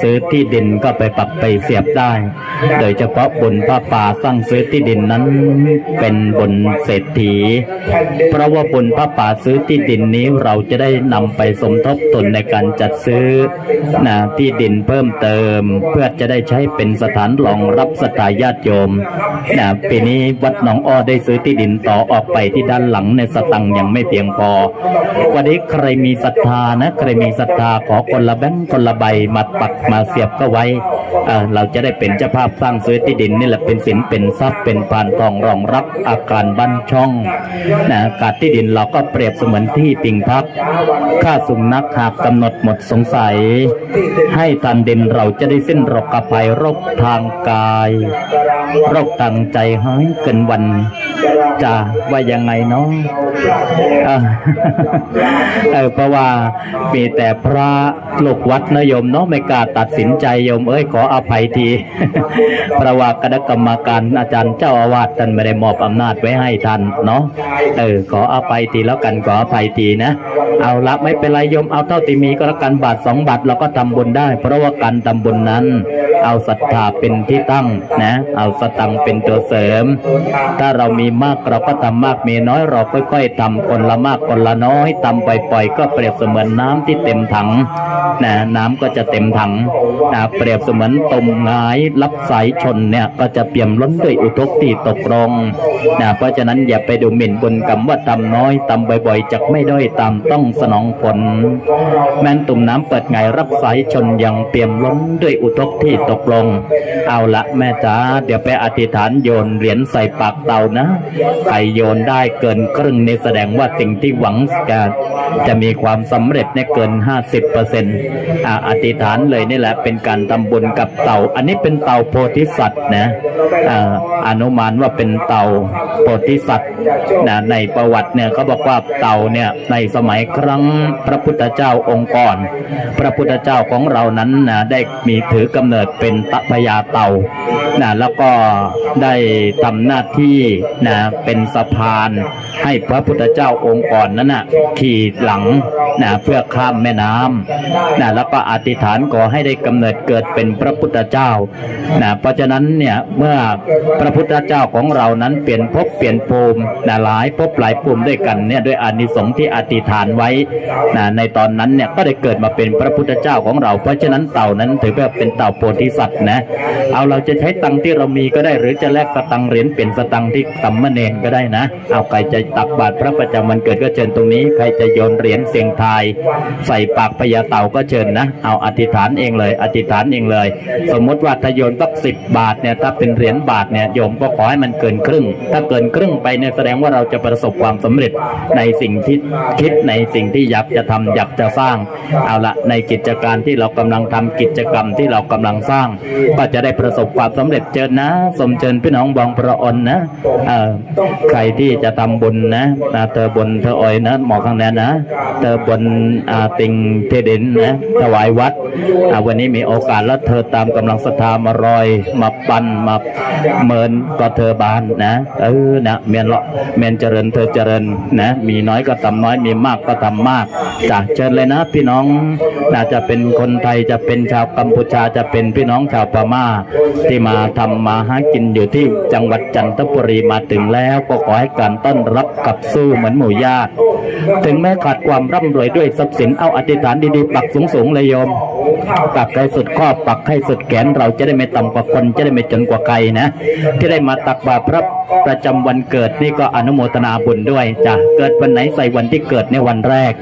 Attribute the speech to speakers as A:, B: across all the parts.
A: ซื้อที่ดินก็ไปปรับไปเสียบได้ โดยเฉพาะบนผ้าป่าสร้างซื้อที่ดินนั้นเป็นบนเศรษฐี เพราะว่าบนผ้าป่าซื้อที่ดินนี้เราจะได้นำไปสมทบทุนในการจัดซื้อนะที่ดินเพิ่มเติม เพื่อจะได้ใช้เป็นสถานรองรับสถาญาติโยมนะปีนี้วัดหนองอ้อได้ซื้อที่ดินต่อออกไปที่ด้านหลังในสตังยังไม่เพียงพอ วันนี้ใครมีศรัทธานะใครมีศรัทธาขอคนละแบงค์คนละใบมาปักมาเสียบก็ไว้เราจะได้เป็นเจ้าภาพสร้างซื้อที่ดินนี่แหละเป็นสินเป็นทรัพย์เป็นพานทองรองรับอาการบ้านช่องนะการที่ดินเราก็เปรียบเสมือนที่ปิงพักค่าสุนัขหากกำหนดหมดสงสัย ให้ทันดินเราจะได้สิ้นโรคภัยโรคทางกาย โรคทางใจหายเกินวัน จะว่ายังไงเนาะเออเพราะว่ามีแต่พระลูกวัดนะโยมเนาะไม่กล้าตัดสินใจโยม เอ้ยขออภัยทีเพราะว่าคณะกรรมการอาจารย์เจ้าอาวาสท่านไม่ได้มอบอำนาจไว้ให้ท่านเนาะเออขออภัยทีแล้วกันขออภัยทีนะ เอาละไม่เป็นไรโยมเอาเท่าที่มีก็แล้วกันบาทสองบาทเราก็ทำบุญได้ เพราะว่าการทำบุญนั้น เอาศรัทธาเป็นที่ตั้งนะ เอาสตังเป็นตัวเสริม ถ้าเรามีมากเราก็ทำมากมีน้อยเราค่อยๆทำคนละมากคนละน้อยทำปล่อยๆก็เปรียบเสมือนน้ำที่เต็มถังนะน้ำก็จะเต็มถังนะเปรียบเสมือนตมงายรับสายชนเนี่ยก็จะเปี่ยมล้นด้วยอุทกที่ตกลงนะเพราะฉะนั้นอย่าไปดูหมิ่นบนกรรมว่าทำน้อยทำบ่อยๆจักไม่ด้อยตามต้องสนองผล แม้นตุ่มน้ำเปิดไงรับสายชนยังเปี่ยมล้นด้วยอุทกที่ตกลง เอาละแม่จ๋าเดี๋ยวไปอธิษฐานโยนเหรียญใส่ปากเตานะใครโยนได้เกินครึ่งนี่แสดงว่าสิ่งที่หวังจะจะมีความสำเร็จ เนี่ยเกิน 50%อ่าอธิษฐานเลยนี่แหละเป็นการทำบุญกับเต่า อันนี้เป็นเต่าโพธิสัตว์นะอนุมานว่าเป็นเต่าโพธิสัตว์นะในประวัติเนี่ยเขาบอกว่าเต่าเนี่ยในสมัยครั้งพระพุทธเจ้าองค์ก่อน พระพุทธเจ้าของเรานั้นนะได้มีถือกำเนิดเป็นตพญาเต่านะแล้วก็ได้ทำหน้าที่นะเป็นสะพาน ให้พระพุทธเจ้าองค์ก่อนนั้นนะขี่หลังนะเพื่อข้ามแม่น้ำนะแล้วก็อธิษฐานขอให้ได้กำเนิดเกิดเป็นพระพุทธเจ้านะเพราะฉะนั้นเนี่ยเมื่อพระพุทธเจ้าของเรานั้นเปลี่ยนภพเปลี่ยนภูมินะหลายภพหลายภูมิด้วยกันเนี่ยด้วยอานิสงส์ที่อธิษฐานไว้นะในตอนนั้นเนี่ยก็ได้เกิดมาเป็นพระพุทธเจ้าของเรา เพราะฉะนั้นเต่านั้นถือว่าเป็นเต่าโพธิสัตว์นะเอาเราจะใช้ตังที่เรามีก็ได้หรือจะแลกสตังเหรียญเป็นสตังที่สัมมเนนก็ได้นะ เอาใครจะตักบาตรพระประจำวันเกิดก็เชิญตรงนี้ ใครจะโยนเหรียญเสียงทาย ใส่ปากพญาเต่าก็เชิญนะ เอาอธิษฐานเองเลย อธิษฐานเองเลย สมมติว่าถ้าโยนสักสิบบาทเนี่ยถ้าเป็นเหรียญบาทเนี่ยโยมก็ขอให้มันเกินครึ่ง ถ้าเกินครึ่งไปเนี่ยแสดงว่าเราจะประสบความสำเร็จในสิ่งที่คิดในสิ่งที่อยากจะทำอยากจะสร้าง เอาละในกิจการที่เรากำลังทำกิจกรรมที่เรากำลังสร้าง ก็จะได้ประสบความสำเร็จเจิญนะ สมเจิญพี่น้องบองประอนนะใครที่จะทำบุญนะนะเธอบนเธออ่อยนะหมอข้างแนนนะเธอบนอาติงเทเดนนะถวายวัดวันนี้มีโอกาสแล้วเธอตามกำลังศรัทธามารอยมาปันมาเมินก็เธอบานนะเออนะเมียนละเมียนเจริญเธอเจริญนะมีน้อยก็ทำน้อยมีมากก็ทำมากจ้ะเชิญเลยนะ พี่น้องน่าจะเป็นคนไทยจะเป็นชาวกัมพูชาจะเป็นพี่น้องชาวพม่า ที่มาทำมาหากินอยู่ที่จังหวัดจันทบุรีมาถึงแล้วก็ขอให้การต้อนรับกับสู้เหมือนหมู่ญาติ ถึงแม้ขาดความร่ำรวยด้วยทรัพย์สินเอาอธิษฐานดีๆ ปักสูงๆเลยโยม ปักให้สุดข้อปักให้สุดแขนเราจะได้ไม่ต่ำกว่าคนจะได้ไม่จนกว่าใครนะ ที่ได้มาตักบาตรพระประจำวันเกิดนี่ก็อนุโมทนาบุญด้วยจ้ะเกิดวันไหนใส่วันที่เกิดในวันแรก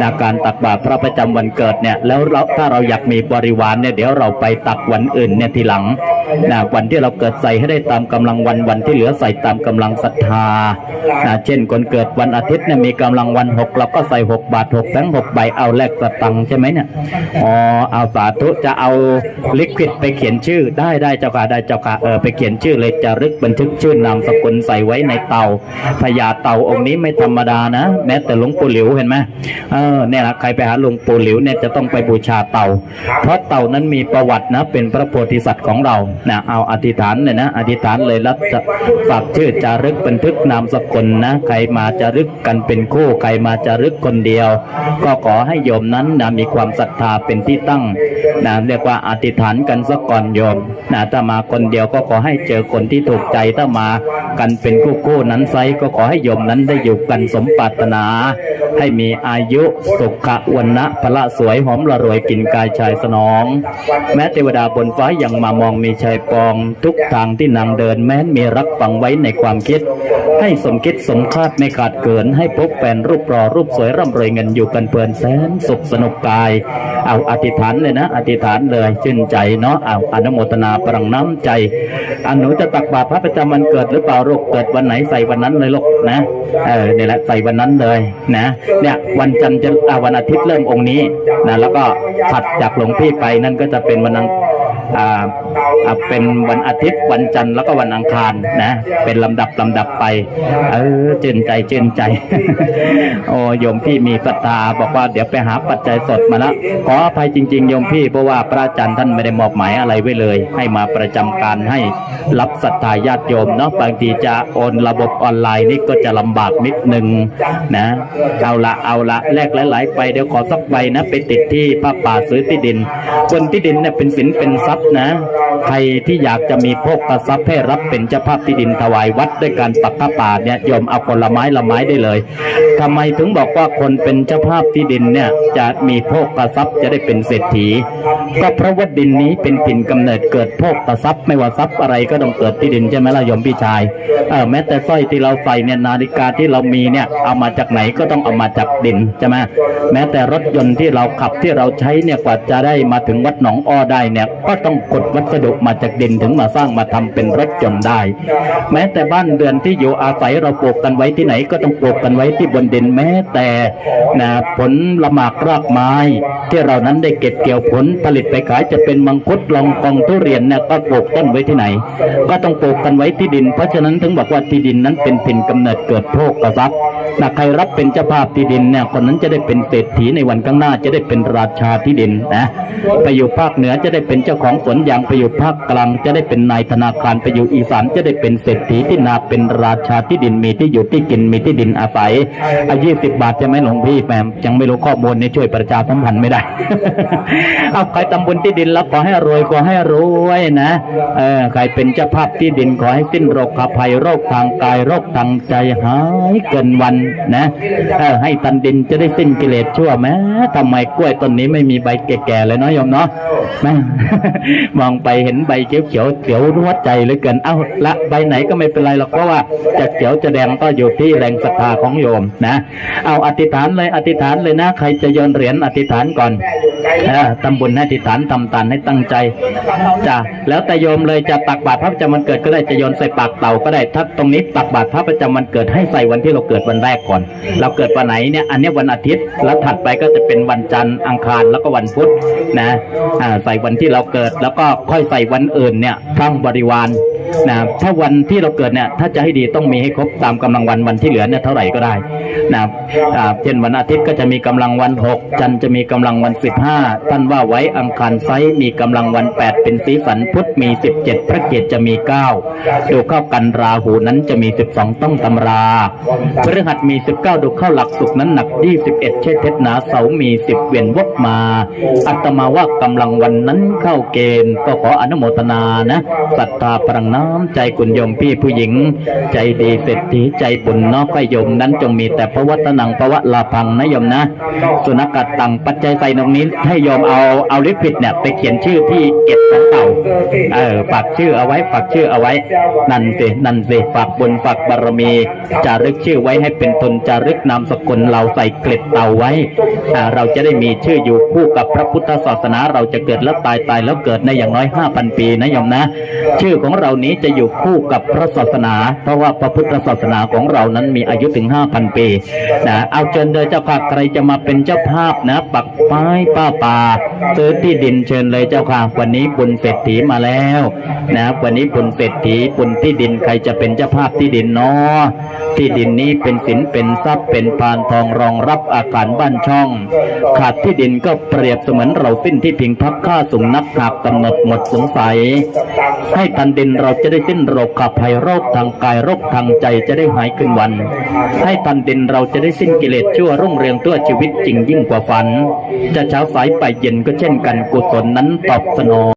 A: นะการตักบาตรพระประจำวันเกิดเนี่ยแล้วเราถ้าเราอยากมีบริวารเนี่ยเดี๋ยวเราไปตักวันอื่นเนี่ยทีหลัง นะวันที่เราเกิดใส่ให้ได้ตามกำลังวันวันที่เหลือใส่ตามกำลังศรัทธานะเช่นคนเกิดวันอาทิตย์เนี่ยมีกำลังวันหกเราก็ใส่หกบาทหกแบงหกใบเอาแลกสตังค์ใช่ไหมเนี่ยอ๋อเอาสาธุจะเอาลิควิดไปเขียนชื่อได้ได้เจ้าค่ะได้เจ้าค่ะเออไปเขียนชื่อเลยจะรึกบันทึกชื่อนามสกุลใส่ไว้ในเตาพญาเตาองค์นี้ไม่ธรรมดานะ แม้แต่หลวงปู่หลิวเห็นไหมเออเนี่ยนะใครไปหาหลวงปู่หลิวเนี่ยจะต้องไปบูชาเตา เพราะเตานั้นมีประวัตินะเป็นพระโพธิสัตว์ของเรานะเอาอธิษฐานเลยนะอธิษฐานเลยรับฝากชื่อจารึกบันทึกนามสกุลนะใครมาจารึกกันเป็นคู่ใครมาจารึกคนเดียว ก็ขอให้โยมนั้นนะมีความศรัทธาเป็นที่ตั้งนะเรียกว่าอธิษฐานกันสักก่อนโยมนะถ้ามาคนเดียวก็ขอให้เจอคนที่ถูกใจถ้ามากันเป็นคู่คู่นั้นไซก็ขอให้โยมนั้นได้อยู่กันสมปรารถนา ให้มีอายุสุขะวันนะพละสวยหอมละรวยกินกายชายสนอง แม้เทวดาบนฟ้ายังมามองมีชชายปองทุกทางที่นางเดินแม้นมีรักฝังไว้ในความคิด ให้สมคิดสมคาดไม่ขาดเกิน ให้พบแฟนรูปรอรูปสวยร่ำรวยเงินอยู่กันเพลินแสนสุขสนุกกาย เอาอธิษฐานเลยนะ อธิษฐานเลยชื่นใจเนาะเอาอนุโมทนาปรังน้ำใจอันหนูจะตักบาตรพระประจำวันเกิดหรือเปล่าลูกเกิดวันไหนใส่วันนั้นเลยลูกนะเออเนี่ยแหละใส่วันนั้นเลยนะเนี่ยวันจันทร์จะวันอาทิตย์เริ่มองค์นี้นะแล้วก็ถัดจากหลวงพี่ไปนั่นก็จะเป็นวันอัง เป็นวันอาทิตย์วันจันทร์แล้วก็วันอังคารนะ เป็นลำดับลำดับไปเออเจนใจเจนใจ โอ้โยมพี่มีศรัทธาบอกว่าเดี๋ยวไปหาปัจจัยสดมาละขออภัยจริงๆโยมพี่เพราะว่าพระอาจารย์ท่านไม่ได้มอบหมายอะไรไว้เลย ให้มาประจำการให้รับศรัทธาญาติโยมเนาะบางทีจะโอนระบบออนไลน์นี่ก็จะลำบากนิดนึงนะเอาละเอาละแลกหลายๆไปเดี๋ยวขอสักใบนะไปติดที่พระป่าซื้อที่ดินคนที่ดินเนี่ยเป็นสินเป็นทรัพย์นะ ใครที่อยากจะมีโภคทรัพย์ให้รับเป็นเจ้าภาพที่ดินถวายวัดด้วยการปักผ้าป่าเนี่ยโยมเอาผลไม้ละไม้ได้เลยทำไมถึงบอกว่าคนเป็นเจ้าภาพที่ดินเนี่ยจะมีโภคทรัพย์จะได้เป็นเศรษฐี ก็เพราะว่าดินนี้เป็นถิ่นกำเนิดเกิดโภคทรัพย์ไม่ว่าทรัพย์อะไรก็ต้องเกิดที่ดินใช่ไหมล่ะยมพี่ชายเออแม้แต่สร้อยที่เราใส่เนี่ยนาฬิกาที่เรามีเนี่ยเอามาจากไหนก็ต้องเอามาจากดินใช่ไหมแม้แต่รถยนต์ที่เราขับที่เราใช้เนี่ยกว่าจะได้มาถึงวัดหนองอ้อได้เนี่ยก็ต้องกดวัสดุมาจากดินถึงมาสร้างมาทำเป็นรถยนต์ได้ แม้แต่บ้านเรือนที่อยู่อาศัยเราปลูกกันไว้ที่ไหนก็ต้องปลูกกันไว้ที่บนดินแม้แต่นะผลละหมากรากไม้ ที่เรานั้นได้เก็บเกี่ยวผลผลิตไปขายจะเป็นมังคุดลองกองทุเรียนเนี่ยก็ปลูกต้นไว้ที่ไหน ก็ต้องปลูกกันไว้ที่ดิน เพราะฉะนั้นถึงบอกว่าที่ดินนั้นเป็นถิ่นกำเนิดเกิดโภคทรัพย์นะใครรับเป็นเจ้าภาพที่ดินเนี่ยคนนั้นจะได้เป็นเศรษฐีในวันข้างหน้าจะได้เป็นราชาที่ดินนะไปอยู่ภาคเหนือจะได้เป็นเจ้าของสวนยางไปอยู่ภาคกลางจะได้เป็นนายธนาคารไปอยู่อีสานจะได้เป็นเศรษฐีที่นาเป็นราชาที่ดินมีที่อยู่ที่กินมีที่ดินอาศัยอายี่สิบบาทจะไหมหลวงพี่แหมยังไม่รู้ข้อมูลนี่ช่วยประชาสัมพันธ์ไม่ได้เอาใครตำบลที่ดินแล้วขอให้รวยขอให้รวยนะเออใครเป็นเจ้าภาพที่ดินขอให้สิ้นโรคภัยโรคทางกายโรคทางใจหายเกินวันนะเออให้ตันดินจะได้สิ้นกิเลสชั่วแม้ทำไมกล้วยต้นนี้ไม่มีใบแก่ๆเลยเนาะยมเนาะแม่มองไปเห็นใบเขียวๆเขียวรัวใจเหลือเกินเอ้าละใบไหนก็ไม่เป็นไรหรอกเพราะว่าจะเขียวจะแดงก็อยู่ที่แรงศรัทธาของโยมนะเอาอธิษฐานเลยอธิษฐานเลยนะใครจะโยนเหรียญอธิษฐานก่อนเออทำบุญให้อธิษฐานทำทานให้ตั้งใจจ้ะแล้วแต่โยมเลยจะตักบาตรพระประจำวันเกิดก็ได้จะโยนใส่ปากเต่าก็ได้ถ้าตรงนี้ตักบาตรพระประจำวันเกิดให้ใส่วันที่เราเกิดวันแรกก่อน เราเกิดวันไหนเนี่ยอันนี้วันอาทิตย์แล้วถัดไปก็จะเป็นวันจันทร์อังคารแล้วก็วันพุธนะใส่วันที่เราเกิดแล้วก็ค่อยใส่วันอื่นเนี่ยทั้งบริวาร นะถ้าวันที่เราเกิดเนี่ยถ้าจะให้ดีต้องมีให้ครบตามกำลังวันวันที่เหลือเนี่ยเท่าไหร่ก็ได้นะเช่นวันอาทิตย์ก็จะมีกำลังวันหกจันทร์จะมีกำลังวันสิบห้าท่านว่าไว้อังคารไซมีกำลังวันแปดเป็นสีสันพุธมีสิบเจ็ดพระเกตจะมีเก้าดูเข้ากันราหูนั้นจะมีสิบสองต้องตำราพฤหัสมีสิบเก้าดูเข้าหลักสุกนั้นหนักยี่สิบเอ็ดเช่เท็จหนาเสามีสิบเวียนวกมาอัตมาว่ากำลังวันนั้นเข้าเกณฑ์ก็ขออนุโมทนานะศรัทธาพลังน้ำใจคุณโยมพี่ผู้หญิง ใจดีเศรษฐีใจบุญนอกให้โยมนั้นจงมีแต่พระวัตนังพระวะลาพังนะโยมนะ สุนักัดตังปัจจัยใส่ตรงนี้ให้โยมเอาเอาลิขิตเนี่ยไปเขียนชื่อที่เก็บของเต่าเออฝากชื่อเอาไว้ฝากชื่อเอาไว้ นั่นสินั่นสิฝากบุญฝากบารมีจารึกชื่อไว้ให้เป็นทุนจารึกนามสกุลเราใส่เกล็ดเต่าไว้เราจะได้มีชื่ออยู่คู่กับพระพุทธศาสนาเราจะเกิดแล้วตายตายแล้วเกิดในอย่างน้อยห้าพันปีนะโยมนะ ชื่อของเรานี้จะอยู่คู่กับพระศาสนา เพราะว่าพระพุทธศาสนาของเรานั้นมีอายุถึง 5,000 ปีนะเอาเชิญเลยเจ้าค่ะใครจะมาเป็นเจ้าภาพนะ ปักไม้ป้าป่าซื้อที่ดินเชิญเลยเจ้าค่ะ วันนี้บุญเศรษฐีมาแล้วนะวันนี้บุญเศรษฐีบุญที่ดินใครจะเป็นเจ้าภาพที่ดินเนาะที่ดินนี้เป็นสินเป็นทรัพย์เป็นพานทองรองรับอาการบ้านช่อง ขาดที่ดินก็เปรียบเสมือนเราสิ้นที่พิงพักค่าสูงนักหากกำหนดหมดสงสัย ให้ทันดินเราจะได้สิ้นโรคขับภัยโรคทางกายโรคทางใจจะได้หายขึ้นวัน ให้ทันดินเราจะได้สิ้นกิเลสชั่วรุ่งเรืองตัวชีวิตจริงยิ่งกว่าฝัน จะเช้าสายไปเย็นก็เช่นกันกุศลนั้นตอบสนอง